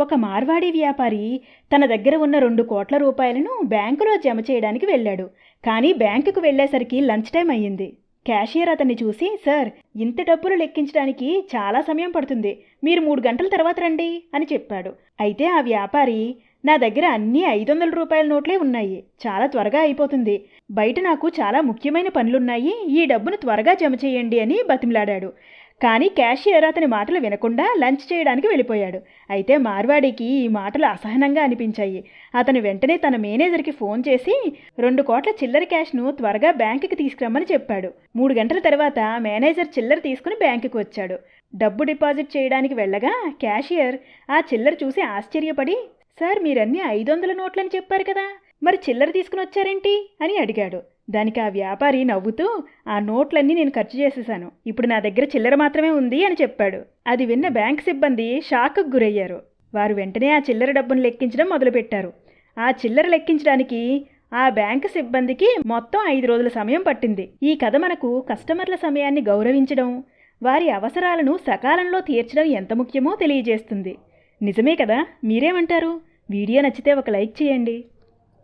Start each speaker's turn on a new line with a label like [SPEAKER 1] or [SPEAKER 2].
[SPEAKER 1] ఒక మార్వాడి వ్యాపారి తన దగ్గర ఉన్న రెండు కోట్ల రూపాయలను బ్యాంకులో జమ చేయడానికి వెళ్ళాడు. కానీ బ్యాంకుకు వెళ్ళేసరికి లంచ్ టైం అయ్యింది. క్యాషియర్ అతన్ని చూసి సార్ ఇంత డబ్బులు లెక్కించడానికి చాలా సమయం పడుతుంది. మీరు మూడు గంటల తర్వాత రండి అని చెప్పాడు. అయితే ఆ వ్యాపారి నా దగ్గర అన్ని ఐదు వందల రూపాయల నోట్లే ఉన్నాయి. చాలా త్వరగా అయిపోతుంది. బయట నాకు చాలా ముఖ్యమైన పనులున్నాయి. ఈ డబ్బును త్వరగా జమ చేయండి అని బతిమలాడాడు. కానీ క్యాషియర్ అతని మాటలు వినకుండా లంచ్ చేయడానికి వెళ్ళిపోయాడు. అయితే మార్వాడికి ఈ మాటలు అసహనంగా అనిపించాయి. అతను వెంటనే తన మేనేజర్కి ఫోన్ చేసి రెండు కోట్ల చిల్లర క్యాష్ను త్వరగా బ్యాంకుకి తీసుకురమ్మని చెప్పాడు. మూడు గంటల తర్వాత మేనేజర్ చిల్లర తీసుకుని బ్యాంకుకి వచ్చాడు. డబ్బు డిపాజిట్ చేయడానికి వెళ్ళగా క్యాషియర్ ఆ చిల్లర చూసి ఆశ్చర్యపడి సార్ మీరన్నీ ఐదు వందల నోట్లని చెప్పారు కదా! మరి చిల్లర తీసుకుని వచ్చారేంటి? అని అడిగాడు. దానికి ఆ వ్యాపారి నవ్వుతూ ఆ నోట్లన్నీ నేను ఖర్చు చేసేశాను ఇప్పుడు నా దగ్గర చిల్లర మాత్రమే ఉంది అని చెప్పాడు. అది విన్న బ్యాంక్ సిబ్బంది షాక్కు గురయ్యారు. వారు వెంటనే ఆ చిల్లర డబ్బును లెక్కించడం మొదలుపెట్టారు. ఆ చిల్లర లెక్కించడానికి ఆ బ్యాంకు సిబ్బందికి మొత్తం ఐదు రోజుల సమయం పట్టింది. ఈ కథ మనకు కస్టమర్ల సమయాన్ని గౌరవించడం వారి అవసరాలను సకాలంలో తీర్చడం ఎంత ముఖ్యమో తెలియజేస్తుంది. నిజమే కదా? మీరేమంటారు? వీడియో నచ్చితే ఒక లైక్ చేయండి.